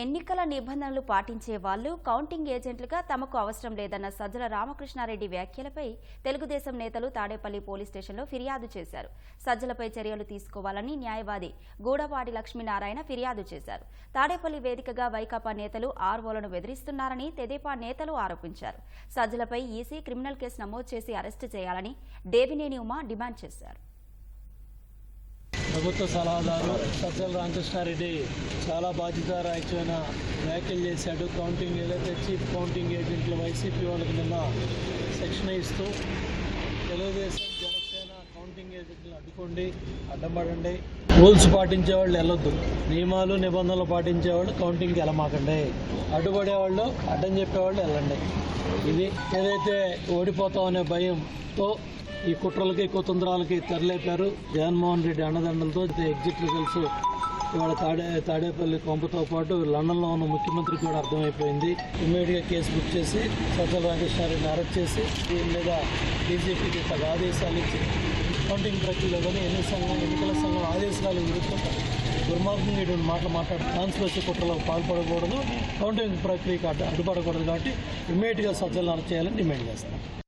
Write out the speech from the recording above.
ఎన్నికల నిబంధనలు పాటించే వాళ్ళు కౌంటింగ్ ఏజెంట్లుగా తమకు అవసరం లేదన్న సజ్జల రామకృష్ణారెడ్డి వ్యాఖ్యలపై తెలుగుదేశం నేతలు తాడేపల్లి పోలీస్ స్టేషన్లో ఫిర్యాదు చేశారు. సజ్జలపై చర్యలు తీసుకోవాలని న్యాయవాది గూడపాటి లక్ష్మీనారాయణ ఫిర్యాదు చేశారు. తాడేపల్లి వేదికగా వైకాపా నేతలు ఆర్వోలను బెదిరిస్తున్నారని తెదేపా నేతలు ఆరోపించారు. సజ్జలపై ఈసీ క్రిమినల్ కేసు నమోదు చేసి అరెస్టు చేయాలని దేవినేని ఉమా డిమాండ్ చేశారు. ప్రభుత్వ సలహాదారు సజ్జల రామకృష్ణారెడ్డి చాలా బాధ్యతారాహిత్యమైన వ్యాఖ్యలు చేశాడు. కౌంటింగ్ ఏదైతే చీఫ్ కౌంటింగ్ ఏజెంట్లు వైసీపీ వాళ్ళకి నిన్న శిక్షణ ఇస్తూ తెలుగుదేశం జనసేన కౌంటింగ్ ఏజెంట్లు అడ్డుకోండి అడ్డంపడండి రూల్స్ పాటించే వాళ్ళు వెళ్ళొద్దు. నియమాలు నిబంధనలు పాటించే వాళ్ళు కౌంటింగ్కి వెళ్ళమాకండి. అడ్డుపడే వాళ్ళు అడ్డం చెప్పేవాళ్ళు వెళ్ళండి. ఇది ఏదైతే ఓడిపోతాం అనే భయంతో ఈ కుట్రలకి కుతంత్రాలకి తెరలేపారు. జగన్మోహన్ రెడ్డి అండదండలతో ఎగ్జిట్ రిజల్ట్స్ ఇవాళ తాడే తాడేపల్లి కొంపతో పాటు లండన్లో ఉన్న ముఖ్యమంత్రికి కూడా అర్థమైపోయింది. ఇమ్మీడియట్గా కేసు బుక్ చేసి సజ్జల రామకృష్ణారెడ్డిని అరెస్ట్ చేసి దీని మీద డీజీపీకి తగ్గ ఆదేశాలు ఇచ్చి కౌంటింగ్ ప్రక్రియలో కానీ ఎన్ని సంఘం ఎన్నికల సంఘం ఆదేశాలు విరుద్ధంగా దుర్మార్గంగా ఇటువంటి మాటలు మాట్లాడి కాన్స్పిరసీ కుట్రలకు పాల్పడకూడదు. కౌంటింగ్ ప్రక్రియకు అడ్డు అడ్డుపడకూడదు కాబట్టి ఇమ్మీడియట్గా సజ్జలను అరెస్ట్ చేయాలని డిమాండ్ చేస్తాం.